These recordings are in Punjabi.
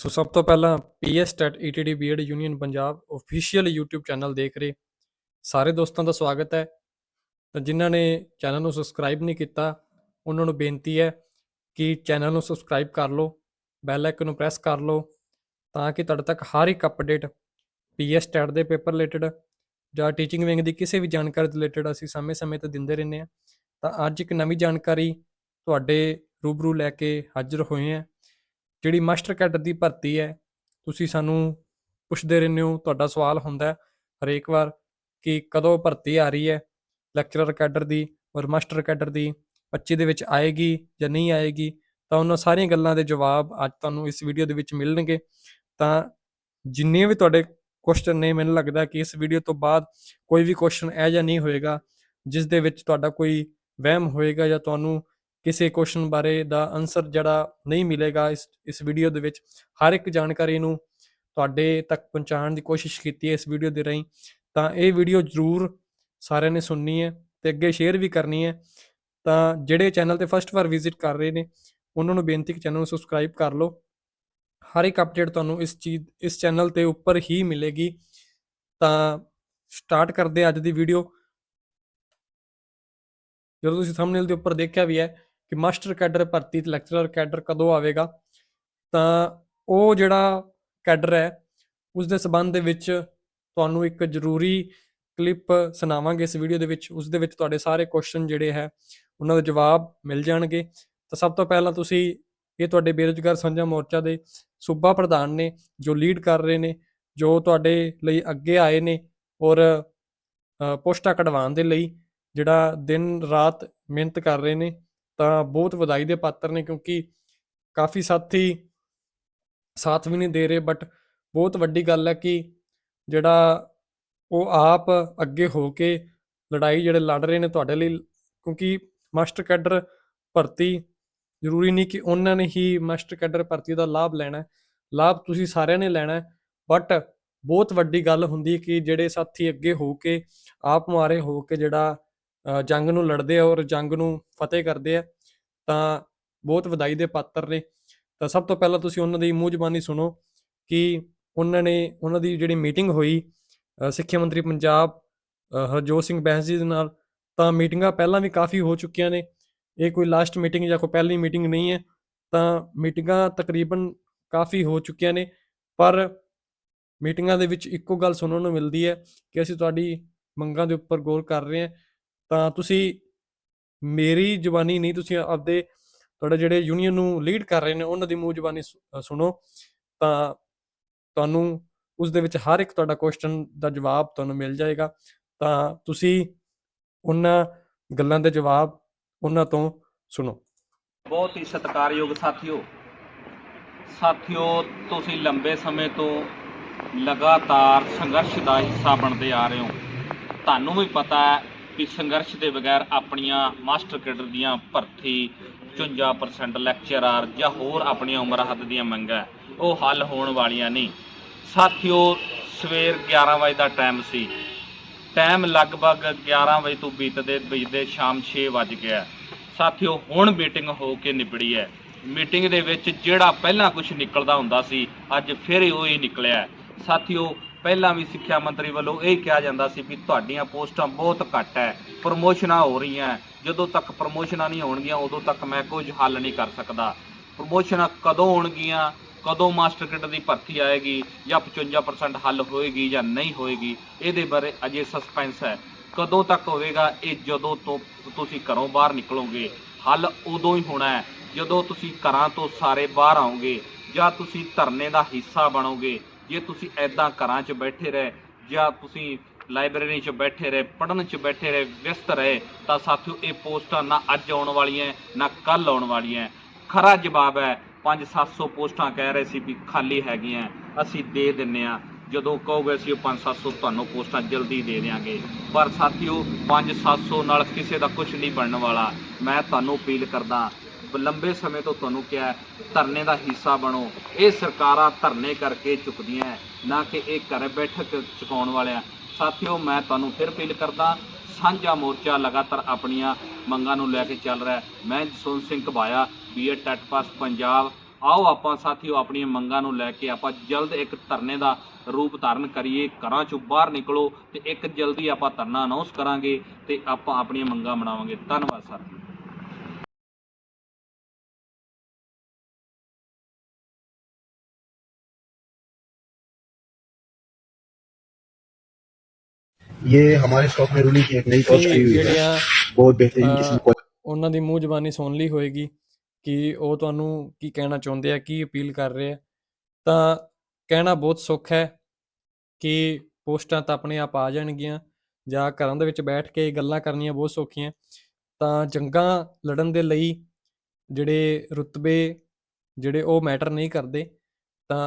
ਸੋ ਸਭ ਤੋਂ ਪਹਿਲਾਂ ਪੀਐਸ.ਈਟੀਡੀ ETD BEd union Punjab official YouTube channel ਦੇਖ ਰਹੇ। ਸਾਰੇ ਦੋਸਤਾਂ ਦਾ ਸਵਾਗਤ ਹੈ। ਤਾਂ ਜਿਨ੍ਹਾਂ ਨੇ ਚੈਨਲ ਨੂੰ ਸਬਸਕ੍ਰਾਈਬ ਨਹੀਂ ਕੀਤਾ, ਉਹਨਾਂ ਨੂੰ ਬੇਨਤੀ ਹੈ ਕਿ ਚੈਨਲ ਨੂੰ ਸਬਸਕ੍ਰਾਈਬ ਕਰ ਲਓ ਬੈਲ ਆਈਕਨ ਨੂੰ ਪ੍ਰੈਸ ਕਰ ਲਓ ਤਾਂ ਕਿ ਤੁਹਾਡੇ ਤੱਕ ਹਰ ਇੱਕ ਅਪਡੇਟ ਪੀਐਸ ਟੈਟ ਦੇ ਪੇਪਰ ਰਿਲੇਟਡ ਜਾਂ ਟੀਚਿੰਗ ਵਿੰਗ ਦੀ ਕਿਸੇ ਵੀ ਜਾਣਕਾਰੀ ਰਿਲੇਟਡ ਅਸੀਂ ਸਮੇਂ-ਸਮੇਂ ਤੇ ਦਿੰਦੇ ਰਹਿੰਦੇ ਹਾਂ। ਤਾਂ ਅੱਜ ਇੱਕ ਨਵੀਂ ਜਾਣਕਾਰੀ ਤੁਹਾਡੇ ਰੂਬਰੂ ਲੈ ਕੇ ਹਾਜ਼ਰ ਹੋਏ ਹਾਂ। ਜਿਹੜੀ ਮਾਸਟਰ ਕੈਡਰ ਦੀ ਭਰਤੀ ਹੈ, ਤੁਸੀਂ ਸਾਨੂੰ ਪੁੱਛਦੇ ਰਹਿੰਦੇ ਹੋ, ਤੁਹਾਡਾ ਸਵਾਲ ਹੁੰਦਾ ਹਰੇਕ ਵਾਰ ਕਿ ਕਦੋਂ ਭਰਤੀ ਆ ਰਹੀ ਹੈ, ਲੈਕਚਰਰ ਕੈਡਰ ਦੀ ਔਰ ਮਾਸਟਰ ਕੈਡਰ ਦੀ 25 ਦੇ ਵਿੱਚ ਆਏਗੀ ਜਾਂ ਨਹੀਂ ਆਏਗੀ, ਤਾਂ ਉਹਨਾਂ ਸਾਰੀਆਂ ਗੱਲਾਂ ਦੇ ਜਵਾਬ ਅੱਜ ਤੁਹਾਨੂੰ ਇਸ ਵੀਡੀਓ ਦੇ ਵਿੱਚ ਮਿਲਣਗੇ। ਤਾਂ ਜਿੰਨੇ ਵੀ ਤੁਹਾਡੇ ਕੁਐਸਚਨ ਨੇ, ਮੈਨੂੰ ਲੱਗਦਾ ਕਿ ਇਸ ਵੀਡੀਓ ਤੋਂ ਬਾਅਦ ਕੋਈ ਵੀ ਕੁਐਸਚਨ ਇਹ ਜਾਂ ਨਹੀਂ ਹੋਏਗਾ, ਜਿਸ ਦੇ ਵਿੱਚ ਤੁਹਾਡਾ ਕੋਈ ਵਹਿਮ ਹੋਏਗਾ ਜਾਂ ਤੁਹਾਨੂੰ ਕਿਸੇ ਕੁਐਸਚਨ ਬਾਰੇ ਦਾ ਆਨਸਰ ਜਿਹੜਾ ਨਹੀਂ ਮਿਲੇਗਾ ਇਸ ਇਸ ਵੀਡੀਓ ਦੇ ਵਿੱਚ, ਹਰ ਇੱਕ ਜਾਣਕਾਰੀ ਨੂੰ ਤੁਹਾਡੇ ਤੱਕ ਪਹੁੰਚਾਉਣ ਦੀ ਕੋਸ਼ਿਸ਼ ਕੀਤੀ ਹੈ ਇਸ ਵੀਡੀਓ ਦੇ ਰਾਹੀਂ, ਤਾਂ ਇਹ ਵੀਡੀਓ ਜ਼ਰੂਰ ਸਾਰਿਆਂ ਨੇ ਸੁਣਨੀ ਹੈ ਤੇ ਅੱਗੇ ਸ਼ੇਅਰ ਵੀ ਕਰਨੀ ਹੈ। ਤਾਂ ਜਿਹੜੇ ਚੈਨਲ ਤੇ ਫਸਟ ਵਾਰ ਵਿਜ਼ਿਟ ਕਰ ਰਹੇ ਨੇ, ਉਹਨਾਂ ਨੂੰ ਬੇਨਤੀ ਕਿ ਚੈਨਲ ਨੂੰ ਸਬਸਕ੍ਰਾਈਬ ਕਰ ਲਓ। ਹਰ ਇੱਕ ਅਪਡੇਟ ਤੁਹਾਨੂੰ ਇਸ ਚੀਜ਼, ਇਸ ਚੈਨਲ ਤੇ ਉੱਪਰ ਹੀ ਮਿਲੇਗੀ। ਤਾਂ ਸਟਾਰਟ ਕਰਦੇ ਅੱਜ ਦੀ ਵੀਡੀਓ ਜਦੋਂ ਤੁਸੀਂ ਥੰਬਨੇਲ ਦੇ ਉੱਪਰ ਦੇਖਿਆ ਵੀ ਹੈ ਕਿ ਮਾਸਟਰ ਕੈਡਰ ਭਰਤੀ ਤੇ ਲੈਕਚਰਰ ਕੈਡਰ ਕਦੋਂ ਆਵੇਗਾ, ਤਾਂ ਉਹ ਜਿਹੜਾ ਕੈਡਰ ਹੈ ਉਸ ਦੇ ਸਬੰਧ ਦੇ ਵਿੱਚ ਤੁਹਾਨੂੰ ਇੱਕ ਜ਼ਰੂਰੀ ਕਲਿੱਪ ਸੁਣਾਵਾਂਗੇ ਇਸ ਵੀਡੀਓ ਦੇ ਵਿੱਚ ਉਸ ਦੇ ਵਿੱਚ ਤੁਹਾਡੇ ਸਾਰੇ ਕੁਐਸਚਨ ਜਿਹੜੇ ਹੈ, ਉਹਨਾਂ ਦੇ ਜਵਾਬ ਮਿਲ ਜਾਣਗੇ। ਤਾਂ ਸਭ ਤੋਂ ਪਹਿਲਾਂ ਤੁਸੀਂ ਇਹ ਤੁਹਾਡੇ ਬੇਰੁਜ਼ਗਾਰ ਸਾਂਝਾ ਮੋਰਚਾ ਦੇ ਸੂਬਾ ਪ੍ਰਧਾਨ ਨੇ, ਜੋ ਲੀਡ ਕਰ ਰਹੇ ਨੇ, ਜੋ ਤੁਹਾਡੇ ਲਈ ਅੱਗੇ ਆਏ ਨੇ, ਔਰ ਪੋਸਟਾਂ ਕਢਵਾਉਣ ਦੇ ਲਈ ਜਿਹੜਾ ਦਿਨ ਰਾਤ ਮਿਹਨਤ ਕਰ ਰਹੇ ਨੇ ਤਾਂ ਬਹੁਤ ਵਧਾਈ ਦੇ ਪਾਤਰ ਨੇ ਕਿਉਂਕਿ ਕਾਫੀ ਸਾਥੀ ਸਾਥ ਵੀ ਨਹੀਂ ਦੇ ਰਹੇ ਬਟ ਬਹੁਤ ਵੱਡੀ ਗੱਲ ਹੈ ਕਿ ਜਿਹੜਾ ਉਹ ਆਪ ਅੱਗੇ ਹੋ ਕੇ ਲੜਾਈ ਜਿਹੜੇ ਲੜ ਰਹੇ ਨੇ ਤੁਹਾਡੇ ਲਈ, ਕਿਉਂਕਿ ਮਾਸਟਰ ਕੈਡਰ ਭਰਤੀ ਜ਼ਰੂਰੀ ਨਹੀਂ ਕਿ ਉਹਨਾਂ ਨੇ ਹੀ ਮਾਸਟਰ ਕੈਡਰ ਭਰਤੀ ਦਾ ਲਾਭ ਲੈਣਾ ਲਾਭ ਤੁਸੀਂ ਸਾਰਿਆਂ ਨੇ ਲੈਣਾ ਬਟ ਬਹੁਤ ਵੱਡੀ ਗੱਲ ਹੁੰਦੀ ਕਿ ਜਿਹੜੇ ਸਾਥੀ ਅੱਗੇ ਹੋ ਕੇ, ਆਪ ਮੁਹਾਰੇ ਹੋ ਕੇ ਜਿਹੜਾ ਜੰਗ ਨੂੰ ਲੜਦੇ ਆ ਔਰ ਜੰਗ ਨੂੰ ਫਤਿਹ ਕਰਦੇ ਆ, ਤਾਂ ਬਹੁਤ ਵਧਾਈ ਦੇ ਪਾਤਰ ਨੇ। ਤਾਂ ਸਭ ਤੋਂ ਪਹਿਲਾਂ ਤੁਸੀਂ ਉਹਨਾਂ ਦੀ ਮੂੰਹ ਜ਼ਬਾਨੀ ਸੁਣੋ ਕਿ ਉਹਨਾਂ ਨੇ, ਉਹਨਾਂ ਦੀ ਜਿਹੜੀ ਮੀਟਿੰਗ ਹੋਈ ਸਿੱਖਿਆ ਮੰਤਰੀ ਪੰਜਾਬ ਹਰਜੋਤ ਸਿੰਘ ਬੈਂਸ ਜੀ ਦੇ ਨਾਲ, ਤਾਂ ਮੀਟਿੰਗਾਂ ਪਹਿਲਾਂ ਵੀ ਕਾਫੀ ਹੋ ਚੁੱਕੀਆਂ ਨੇ। ਇਹ ਕੋਈ ਲਾਸਟ ਮੀਟਿੰਗ ਜਾਂ ਕੋਈ ਪਹਿਲੀ ਮੀਟਿੰਗ ਨਹੀਂ ਹੈ, ਤਾਂ ਮੀਟਿੰਗਾਂ ਤਕਰੀਬਨ ਕਾਫੀ ਹੋ ਚੁੱਕੀਆਂ ਨੇ। ਪਰ ਮੀਟਿੰਗਾਂ ਦੇ ਵਿੱਚ ਇੱਕੋ ਗੱਲ ਸੁਣਨ ਨੂੰ ਮਿਲਦੀ ਹੈ ਕਿ ਅਸੀਂ ਤੁਹਾਡੀ ਮੰਗਾਂ ਦੇ ਉੱਪਰ ਗੌਰ ਕਰ ਰਹੇ ਹਾਂ। ਤਾਂ ਤੁਸੀਂ ਮੇਰੀ ਜ਼ੁਬਾਨੀ ਨਹੀਂ, ਤੁਸੀਂ ਆਪਦੇ ਤੁਹਾਡੇ ਜਿਹੜੇ ਯੂਨੀਅਨ ਨੂੰ ਲੀਡ ਕਰ ਰਹੇ ਨੇ, ਉਹਨਾਂ ਦੀ ਮੂੰਹ ਜ਼ੁਬਾਨੀ ਸੁਣੋ। ਤਾਂ ਤੁਹਾਨੂੰ ਉਸ ਦੇ ਵਿੱਚ ਹਰ ਇੱਕ ਤੁਹਾਡਾ ਕੁਐਸਚਨ ਦਾ ਜਵਾਬ ਤੁਹਾਨੂੰ ਮਿਲ ਜਾਏਗਾ। ਤਾਂ ਤੁਸੀਂ ਉਹਨਾਂ ਗੱਲਾਂ ਦੇ ਜਵਾਬ ਉਹਨਾਂ ਤੋਂ ਸੁਣੋ। ਬਹੁਤ ਹੀ ਸਤਿਕਾਰਯੋਗ ਸਾਥੀਓ ਸਾਥੀਓ, ਤੁਸੀਂ ਲੰਬੇ ਸਮੇਂ ਤੋਂ ਲਗਾਤਾਰ ਸੰਘਰਸ਼ ਦਾ ਹਿੱਸਾ ਬਣਦੇ ਆ ਰਹੇ ਹੋ। ਤੁਹਾਨੂੰ ਵੀ ਪਤਾ ਹੈ ਕਿ ਸੰਘਰਸ਼ ਦੇ ਬਗੈਰ ਆਪਣੀਆਂ ਮਾਸਟਰ ਕੈਡਰ ਦੀਆਂ ਭਰਤੀ 54% ਲੈਕਚਰਰ ਜਾਂ ਹੋਰ ਆਪਣੀਆਂ ਉਮਰ ਹੱਦ ਦੀਆਂ ਮੰਗਾਂ ਉਹ ਹੱਲ ਹੋਣ ਵਾਲੀਆਂ ਨਹੀਂ। ਸਾਥੀਓ, ਸਵੇਰ 11 ਵਜੇ ਦਾ ਟਾਈਮ ਸੀ। ਟਾਈਮ ਲਗਭਗ 11 ਵਜੇ ਤੋਂ ਬੀਤਦੇ ਬੀਤਦੇ ਸ਼ਾਮ 6 ਵੱਜ ਗਿਆ ਸਾਥੀਓ, ਹੁਣ ਮੀਟਿੰਗ ਹੋ ਕੇ ਨਿਬੜੀ ਹੈ। ਮੀਟਿੰਗ ਦੇ ਵਿੱਚ ਜਿਹੜਾ ਪਹਿਲਾਂ ਕੁਝ ਨਿਕਲਦਾ ਹੁੰਦਾ ਸੀ, ਅੱਜ ਫਿਰ ਹੀ ਉਹ ਹੀ। ਨਿਕਲਿਆ ਸਾਥੀਓ ਪਹਿਲਾਂ ਵੀ ਸਿੱਖਿਆ ਮੰਤਰੀ ਵੱਲੋਂ ਇਹ ਕਿਹਾ ਜਾਂਦਾ ਸੀ ਵੀ ਤੁਹਾਡੀਆਂ ਪੋਸਟਾਂ ਬਹੁਤ ਘੱਟ ਹੈ, ਪ੍ਰਮੋਸ਼ਨਾਂ ਹੋ ਰਹੀਆਂ ਜਦੋਂ ਤੱਕ ਪ੍ਰਮੋਸ਼ਨਾਂ ਨਹੀਂ ਹੋਣਗੀਆਂ, ਉਦੋਂ ਤੱਕ ਮੈਂ ਕੁਝ ਹੱਲ ਨਹੀਂ ਕਰ ਸਕਦਾ। ਪ੍ਰਮੋਸ਼ਨਾਂ ਕਦੋਂ ਹੋਣਗੀਆਂ, ਕਦੋਂ ਮਾਸਟਰ ਕੈਡਰ ਦੀ ਭਰਤੀ ਆਏਗੀ ਜਾਂ 55% ਹੱਲ ਹੋਏਗੀ ਜਾਂ ਨਹੀਂ ਹੋਏਗੀ, ਇਹਦੇ ਬਾਰੇ ਅਜੇ ਸਸਪੈਂਸ ਹੈ। ਕਦੋਂ ਤੱਕ ਹੋਵੇਗਾ, ਇਹ ਜਦੋਂ ਤੋਂ ਤੁਸੀਂ ਘਰੋਂ ਬਾਹਰ ਨਿਕਲੋਗੇ, ਹੱਲ ਉਦੋਂ ਹੀ ਹੋਣਾ ਹੈ। ਜਦੋਂ ਤੁਸੀਂ ਘਰਾਂ ਤੋਂ ਸਾਰੇ ਬਾਹਰ ਆਓਗੇ ਜਾਂ ਤੁਸੀਂ ਧਰਨੇ ਦਾ ਹਿੱਸਾ ਬਣੋਗੇ ਜੇ ਤੁਸੀਂ ਐਦਾਂ ਘਰਾਂ 'ਚ ਬੈਠੇ ਰਹੇ ਜਾਂ ਤੁਸੀਂ ਲਾਇਬ੍ਰੇਰੀ 'ਚ ਬੈਠੇ ਰਹੇ, ਪੜ੍ਹਨ 'ਚ ਬੈਠੇ ਰਹੇ, ਵਿਅਸਤ ਰਹੇ, ਤਾਂ ਸਾਥੀਓ ਇਹ ਪੋਸਟਾਂ ਨਾ ਅੱਜ ਆਉਣ ਵਾਲੀਆਂ, ਨਾ ਕੱਲ ਆਉਣ ਵਾਲੀਆਂ। ਖਰਾ ਜਵਾਬ ਹੈ 5-700 ਪੋਸਟਾਂ ਕਹਿ ਰਹੇ ਸੀ ਵੀ ਖਾਲੀ ਹੈਗੀਆਂ, ਅਸੀਂ ਦੇ ਦਿੰਨੇ ਆ ਜਦੋਂ ਕਹੋਗੇ ਅਸੀਂ 5-700 ਤੁਹਾਨੂੰ ਪੋਸਟਾਂ ਜਲਦੀ ਦੇ ਦੇਵਾਂਗੇ ਪਰ ਸਾਥੀਓ 5-700 ਨਾਲ ਕਿਸੇ ਦਾ ਕੁਝ ਨਹੀਂ ਬਣਨ ਵਾਲਾ। ਮੈਂ ਤੁਹਾਨੂੰ ਅਪੀਲ ਕਰਦਾ ਲੰਬੇ ਸਮੇਂ ਤੋਂ ਤੁਹਾਨੂੰ ਕਿਹਾ ਧਰਨੇ ਦਾ ਹਿੱਸਾ ਬਣੋ। ਇਹ ਸਰਕਾਰਾਂ ਧਰਨੇ ਕਰਕੇ ਚੁੱਕਦੀਆਂ ਹੈ, ਨਾ ਕਿ ਇਹ ਘਰ ਬੈਠਕ ਚੁਕਾਉਣ ਵਾਲਿਆਂ। ਸਾਥੀਓ ਮੈਂ ਤੁਹਾਨੂੰ ਫਿਰ ਅਪੀਲ ਕਰਦਾ ਸਾਂਝਾ ਮੋਰਚਾ ਲਗਾਤਾਰ ਆਪਣੀਆਂ ਮੰਗਾਂ ਨੂੰ ਲੈ ਕੇ ਚੱਲ ਰਿਹਾ ਮੈਂ Jaswant Singh Ghabaya BEd TET pass Punjab. ਆਓ ਆਪਾਂ ਸਾਥੀਓ ਆਪਣੀਆਂ ਮੰਗਾਂ ਨੂੰ ਲੈ ਕੇ ਆਪਾਂ ਜਲਦ ਇੱਕ ਧਰਨੇ ਦਾ ਰੂਪ ਧਾਰਨ ਕਰੀਏ ਘਰਾਂ ਚੋਂ ਬਾਹਰ ਨਿਕਲੋ ਤੇ ਇੱਕ ਜਲਦੀ ਆਪਾਂ ਧਰਨਾ ਅਨਾਉਂਸ ਕਰਾਂਗੇ ਤੇ ਆਪਾਂ ਆਪਣੀਆਂ ਮੰਗਾਂ ਬਣਾਵਾਂਗੇ ਧੰਨਵਾਦ ਸਰ ये हमारे शॉप में रूली की एक नई कॉस्ट आई हुई है ਜਿਹੜੀਆਂ बहुत बेहतरीन अ, किस्म की ਉਹਨਾਂ ਦੀ ਮੂੰਹ ਜ਼ਬਾਨੀ ਸੁਣ ਲਈ ਹੋਏਗੀ ਕਿ ਉਹ ਤੁਹਾਨੂੰ ਕੀ ਕਹਿਣਾ ਚਾਹੁੰਦੇ ਆ ਕੀ ਅਪੀਲ ਕਰ ਰਹੇ ਆ ਤਾਂ ਕਹਿਣਾ ਬਹੁਤ ਸੌਖਾ ਹੈ ਕਿ ਪੋਸਟਾਂ ਤਾਂ ਆਪਣੇ ਆਪ ਆ ਜਾਣਗੀਆਂ ਜਾਂ ਘਰਾਂ ਦੇ ਵਿੱਚ ਬੈਠ ਕੇ ਗੱਲਾਂ ਕਰਨੀਆਂ ਬਹੁਤ ਸੌਖੀਆਂ ਤਾਂ ਜੰਗਾਂ ਲੜਨ ਦੇ ਲਈ ਜਿਹੜੇ ਰੁਤਬੇ ਜਿਹੜੇ ਉਹ ਮੈਟਰ ਨਹੀਂ ਕਰਦੇ ਤਾਂ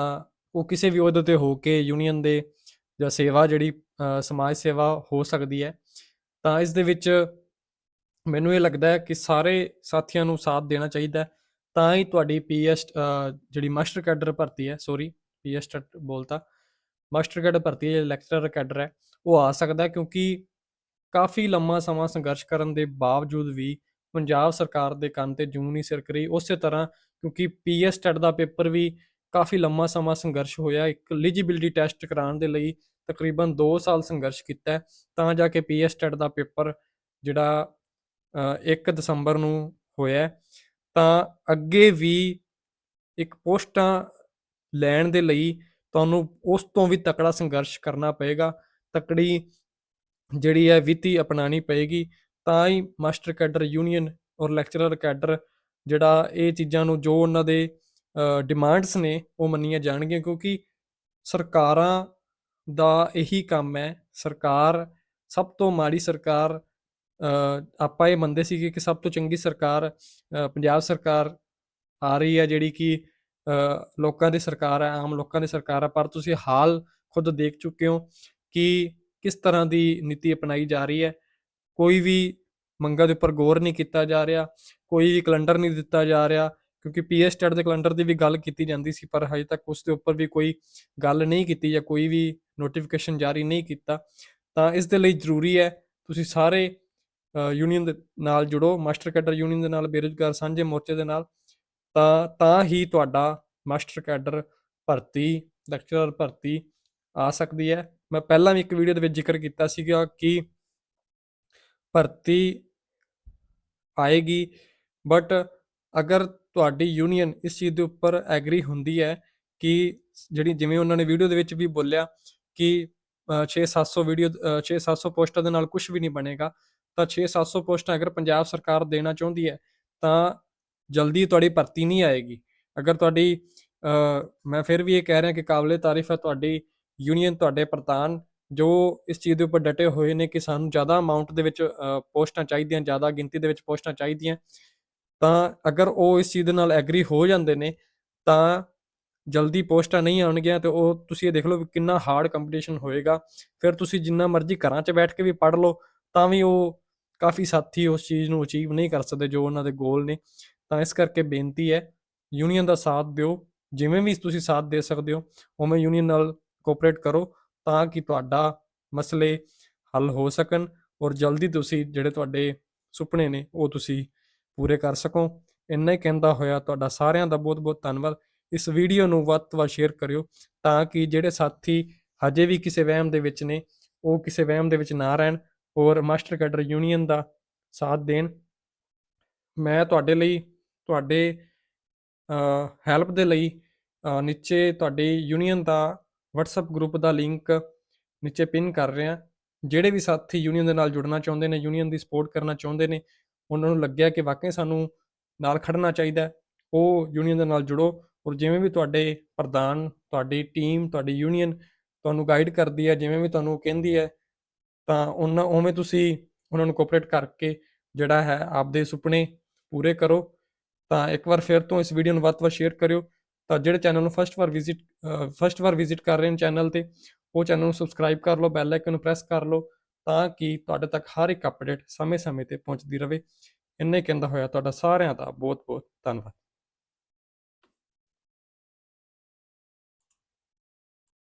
ਉਹ ਕਿਸੇ ਵੀ ਅਹੁਦੇ ਤੇ ਹੋ ਕੇ ਯੂਨੀਅਨ ਦੇ ਜਾਂ ਸੇਵਾ ਜਿਹੜੀ ਅ, ਸਮਾਜ ਸੇਵਾ ਹੋ ਸਕਦੀ ਹੈ। ਤਾਂ ਇਸ ਦੇ ਵਿੱਚ ਮੈਨੂੰ ਇਹ ਲੱਗਦਾ ਹੈ ਕਿ ਸਾਰੇ ਸਾਥੀਆਂ ਨੂੰ ਸਾਥ ਦੇਣਾ ਚਾਹੀਦਾ ਤਾਂ ਹੀ ਤੁਹਾਡੀ ਪੀਐਸ ਜਿਹੜੀ ਮਾਸਟਰ ਕੈਡਰ ਭਰਤੀ ਹੈ ਸੌਰੀ ਪੀਐਸ ਬੋਲਤਾ, ਮਾਸਟਰ ਕੈਡਰ ਭਰਤੀ ਹੈ, ਜਿਹੜਾ ਲੈਕਚਰਰ ਕੈਡਰ ਹੈ, ਉਹ ਆ ਸਕਦਾ ਕਿਉਂਕਿ ਕਾਫੀ ਲੰਮਾ ਸਮਾਂ ਸੰਘਰਸ਼ ਕਰਨ ਦੇ ਬਾਵਜੂਦ ਵੀ ਪੰਜਾਬ ਸਰਕਾਰ ਦੇ ਕੰਨ ਤੇ ਜੂੰ ਨਹੀਂ ਸਿਰਕ ਰਹੀ। ਉਸੇ ਤਰ੍ਹਾਂ ਕਿਉਂਕਿ ਪੀਐਸ ਟੈਟ ਦਾ ਪੇਪਰ ਵੀ ਕਾਫੀ ਲੰਮਾ ਸਮਾਂ ਸੰਘਰਸ਼ ਹੋਇਆ, ਇੱਕ ਐਲੀਜੀਬਿਲਟੀ ਟੈਸਟ ਕਰਾਉਣ ਦੇ ਲਈ ਤਕਰੀਬਨ 2 ਸਾਲ ਸੰਘਰਸ਼ ਕੀਤਾ ਤਾਂ ਜਾ ਕੇ ਪੀਐਸ ਟੈਟ ਦਾ ਪੇਪਰ ਜਿਹੜਾ ਅ, 1 ਦਸੰਬਰ ਨੂੰ ਹੋਇਆ ਤਾਂ ਅੱਗੇ ਵੀ ਇੱਕ ਪੋਸਟਾਂ ਲੈਣ ਦੇ ਲਈ ਤੁਹਾਨੂੰ ਉਸ ਤੋਂ ਵੀ ਤਕੜਾ ਸੰਘਰਸ਼ ਕਰਨਾ ਪਏਗਾ ਤਕੜੀ ਜਿਹੜੀ ਹੈ ਵਿਧੀ ਅਪਣਾਣੀ ਪਏਗੀ ਤਾਂ ਹੀ ਮਾਸਟਰ ਕੈਡਰ ਯੂਨੀਅਨ ਔਰ ਲੈਕਚਰਰ ਕੈਡਰ ਜਿਹੜਾ ਇਹ ਚੀਜ਼ਾਂ ਨੂੰ ਜੋ ਉਹਨਾਂ ਦੇ ਡਿਮਾਂਡਸ ਨੇ ਉਹ ਮੰਨੀਆਂ ਜਾਣਗੀਆਂ ਕਿਉਂਕਿ ਸਰਕਾਰਾਂ ਦਾ ਇਹੀ ਕੰਮ ਹੈ। ਸਰਕਾਰ, ਸਭ ਤੋਂ ਮਾੜੀ ਸਰਕਾਰ ਆਪਾਂ ਇਹ ਮੰਨਦੇ ਸੀਗੇ ਕਿ ਸਭ ਤੋਂ ਚੰਗੀ ਸਰਕਾਰ ਪੰਜਾਬ ਸਰਕਾਰ ਆ ਰਹੀ ਹੈ ਜਿਹੜੀ ਕਿ ਲੋਕਾਂ ਦੀ ਸਰਕਾਰ ਹੈ, ਆਮ ਲੋਕਾਂ ਦੀ ਸਰਕਾਰ ਹੈ। ਪਰ ਤੁਸੀਂ ਹਾਲ ਖੁਦ ਦੇਖ ਚੁੱਕੇ ਹੋ ਕਿ ਕਿਸ ਤਰ੍ਹਾਂ ਦੀ ਨੀਤੀ ਅਪਣਾਈ ਜਾ ਰਹੀ ਹੈ। ਕੋਈ ਵੀ ਮੰਗਾਂ ਦੇ ਉੱਪਰ ਗੌਰ ਨਹੀਂ ਕੀਤਾ ਜਾ ਰਿਹਾ, ਕੋਈ ਵੀ ਕੈਲੰਡਰ ਨਹੀਂ ਦਿੱਤਾ ਜਾ ਰਿਹਾ। ਕਿਉਂਕਿ ਪੀਐਸ ਟੈਟ ਦੇ ਕੈਲੰਡਰ ਦੀ ਵੀ ਗੱਲ ਕੀਤੀ ਜਾਂਦੀ ਸੀ, ਪਰ ਹਜੇ ਤੱਕ ਉਸ ਦੇ ਉੱਪਰ ਵੀ ਕੋਈ ਗੱਲ ਨਹੀਂ ਕੀਤੀ ਜਾਂ ਕੋਈ ਵੀ ਨੋਟੀਫਿਕੇਸ਼ਨ ਜਾਰੀ ਨਹੀਂ ਕੀਤਾ। ਤਾਂ ਇਸ ਦੇ ਲਈ ਜ਼ਰੂਰੀ ਹੈ, ਤੁਸੀਂ ਸਾਰੇ ਯੂਨੀਅਨ ਦੇ ਨਾਲ ਜੁੜੋ ਮਾਸਟਰ ਕੈਡਰ ਯੂਨੀਅਨ ਦੇ ਨਾਲ, ਬੇਰੁਜ਼ਗਾਰ ਸਾਂਝੇ ਮੋਰਚੇ ਦੇ ਨਾਲ। ਤਾਂ ਤਾਂ ਹੀ ਤੁਹਾਡਾ ਮਾਸਟਰ ਕੈਡਰ ਭਰਤੀ ਲੈਕਚਰਰ ਭਰਤੀ ਆ ਸਕਦੀ ਹੈ। ਮੈਂ ਪਹਿਲਾਂ ਵੀ ਇੱਕ ਵੀਡੀਓ ਦੇ ਵਿੱਚ ਜ਼ਿਕਰ ਕੀਤਾ ਸੀਗਾ ਕਿ ਭਰਤੀ ਆਏਗੀ ਬਟ ਅਗਰ ਤੁਹਾਡੀ ਯੂਨੀਅਨ ਇਸ ਚੀਜ਼ ਦੇ ਉੱਪਰ ਐਗਰੀ ਹੁੰਦੀ ਹੈ ਕਿ ਜਿਹੜੀ ਜਿਵੇਂ ਉਹਨਾਂ ਨੇ ਵੀਡੀਓ ਦੇ ਵਿੱਚ ਵੀ ਬੋਲਿਆ ਕਿ 6-700 ਵੀਡੀਓ 6-700 ਪੋਸਟਾਂ ਦੇ ਨਾਲ ਕੁਝ ਵੀ ਨਹੀਂ ਬਣੇਗਾ, ਤਾਂ 6-700 ਪੋਸਟਾਂ ਅਗਰ ਪੰਜਾਬ ਸਰਕਾਰ ਦੇਣਾ ਚਾਹੁੰਦੀ ਹੈ, ਤਾਂ ਜਲਦੀ ਤੁਹਾਡੀ ਭਰਤੀ ਨਹੀਂ ਆਏਗੀ। ਅਗਰ ਤੁਹਾਡੀ ਮੈਂ ਫਿਰ ਵੀ ਇਹ ਕਹਿ ਰਿਹਾ ਕਿ ਕਾਬਲੇ ਤਾਰੀਫ ਹੈ ਤੁਹਾਡੀ ਯੂਨੀਅਨ ਤੁਹਾਡੇ ਪ੍ਰਧਾਨ, ਜੋ ਇਸ ਚੀਜ਼ ਦੇ ਉੱਪਰ ਡਟੇ ਹੋਏ ਨੇ ਕਿ ਸਾਨੂੰ ਜ਼ਿਆਦਾ ਅਮਾਉਂਟ ਦੇ ਵਿੱਚ ਪੋਸਟਾਂ ਚਾਹੀਦੀਆਂ, ਜ਼ਿਆਦਾ ਗਿਣਤੀ ਦੇ ਵਿੱਚ ਪੋਸਟਾਂ ਚਾਹੀਦੀਆਂ ਤਾਂ ਅਗਰ ਉਹ ਇਸ ਚੀਜ਼ ਦੇ ਨਾਲ ਐਗਰੀ ਹੋ ਜਾਂਦੇ ਨੇ, ਤਾਂ ਜਲਦੀ ਪੋਸਟਾਂ ਨਹੀਂ ਆਉਣਗੀਆਂ ਤੇ ਉਹ ਤੁਸੀਂ ਇਹ ਦੇਖ ਲਓ ਵੀ ਕਿੰਨਾ ਹਾਰਡ ਕੰਪੀਟੀਸ਼ਨ ਹੋਏਗਾ। ਫਿਰ ਤੁਸੀਂ ਜਿੰਨਾ ਮਰਜ਼ੀ ਘਰਾਂ 'ਚ ਬੈਠ ਕੇ ਵੀ ਪੜ੍ਹ ਲਓ, ਤਾਂ ਵੀ ਉਹ ਕਾਫੀ ਸਾਥੀ ਉਸ ਚੀਜ਼ ਨੂੰ ਅਚੀਵ ਨਹੀਂ ਕਰ ਸਕਦੇ ਜੋ ਉਹਨਾਂ ਦੇ ਗੋਲ ਨੇ। ਤਾਂ ਇਸ ਕਰਕੇ ਬੇਨਤੀ ਹੈ ਯੂਨੀਅਨ ਦਾ ਸਾਥ ਦਿਓ, ਜਿਵੇਂ ਵੀ ਤੁਸੀਂ ਸਾਥ ਦੇ ਸਕਦੇ ਹੋ, ਉਵੇਂ ਯੂਨੀਅਨ ਨਾਲ ਕੋਆਪਰੇਟ ਕਰੋ ਤਾਂ ਕਿ ਤੁਹਾਡਾ ਮਸਲੇ ਹੱਲ ਹੋ ਸਕਣ ਔਰ ਜਲਦੀ ਤੁਸੀਂ ਜਿਹੜੇ ਤੁਹਾਡੇ ਸੁਪਨੇ ਨੇ ਉਹ ਤੁਸੀਂ ਪੂਰੇ ਕਰ ਸਕੋ। ਇੰਨਾ ਹੀ ਕਹਿੰਦਾ ਹੋਇਆ, ਤੁਹਾਡਾ ਸਾਰਿਆਂ ਦਾ ਬਹੁਤ ਬਹੁਤ ਧੰਨਵਾਦ। ਇਸ ਵੀਡੀਓ ਨੂੰ ਵੱਧ ਤੋਂ ਵੱਧ ਸ਼ੇਅਰ ਕਰਿਓ ਤਾਂ ਕਿ ਜਿਹੜੇ ਸਾਥੀ ਹਜੇ ਵੀ ਕਿਸੇ ਵਹਿਮ ਦੇ ਵਿੱਚ ਨੇ, ਉਹ ਕਿਸੇ ਵਹਿਮ ਦੇ ਵਿੱਚ ਨਾ ਰਹਿਣ ਔਰ ਮਾਸਟਰ ਕੈਡਰ ਯੂਨੀਅਨ ਦਾ ਸਾਥ ਦੇਣ। ਮੈਂ ਤੁਹਾਡੇ ਲਈ, ਤੁਹਾਡੇ ਹੈਲਪ ਦੇ ਲਈ ਨੀਚੇ ਤੁਹਾਡੇ ਯੂਨੀਅਨ ਦਾ WhatsApp ਗਰੁੱਪ ਦਾ ਲਿੰਕ ਨੀਚੇ ਪਿਨ ਕਰ ਰਿਹਾ। ਜਿਹੜੇ ਵੀ ਸਾਥੀ ਯੂਨੀਅਨ ਦੇ ਨਾਲ ਜੁੜਨਾ ਚਾਹੁੰਦੇ ਨੇ, ਯੂਨੀਅਨ ਦੀ ਸਪੋਰਟ ਕਰਨਾ ਚਾਹੁੰਦੇ ਨੇ ਉਹਨਾਂ ਨੂੰ ਲੱਗਿਆ ਕਿ ਵਾਕਈ ਸਾਨੂੰ ਨਾਲ ਖੜਨਾ ਚਾਹੀਦਾ ਉਹ ਯੂਨੀਅਨ ਦੇ ਨਾਲ ਜੁੜੋ ਔਰ ਜਿਵੇਂ ਵੀ ਤੁਹਾਡੇ ਪ੍ਰਧਾਨ, ਤੁਹਾਡੀ ਟੀਮ ਤੁਹਾਡੀ ਯੂਨੀਅਨ ਤੁਹਾਨੂੰ ਗਾਈਡ ਕਰਦੀ ਹੈ, ਜਿਵੇਂ ਵੀ ਤੁਹਾਨੂੰ ਕਹਿੰਦੀ ਹੈ, ਤਾਂ ਉਹਨਾਂ, ਉਵੇਂ ਤੁਸੀਂ ਉਹਨਾਂ ਨੂੰ ਕੋਆਪਰੇਟ ਕਰਕੇ ਜਿਹੜਾ ਹੈ ਆਪਦੇ ਸੁਪਨੇ ਪੂਰੇ ਕਰੋ। ਤਾਂ ਇੱਕ ਵਾਰ ਫਿਰ ਤੋਂ ਇਸ ਵੀਡੀਓ ਨੂੰ ਵੱਧ ਤੋਂ ਵੱਧ ਸ਼ੇਅਰ ਕਰਿਓ। ਤਾਂ ਜਿਹੜੇ ਚੈਨਲ ਨੂੰ ਫਸਟ ਵਾਰ ਵਿਜ਼ਿਟ ਫਸਟ ਵਾਰ ਵਿਜ਼ਿਟ ਕਰ ਰਹੇ ਨੇ ਚੈਨਲ ਤੇ, ਉਹ ਚੈਨਲ ਨੂੰ ਸਬਸਕ੍ਰਾਈਬ ਕਰ ਲਓ ਬੈਲ ਆਈਕਨ ਨੂੰ ਪ੍ਰੈਸ ਕਰ ਲਓ। ਤਾਂ ਕਿ ਤੁਹਾਡੇ ਤੱਕ ਹਰ ਇੱਕ ਅਪਡੇਟ ਸਮੇਂ-ਸਮੇਂ ਤੇ ਪਹੁੰਚਦੀ ਰਹੇ ਇੰਨਾ ਹੀ ਕਹਿੰਦਾ ਹੋਇਆ ਤੁਹਾਡਾ ਸਾਰਿਆਂ ਦਾ ਬਹੁਤ-ਬਹੁਤ ਧੰਨਵਾਦ।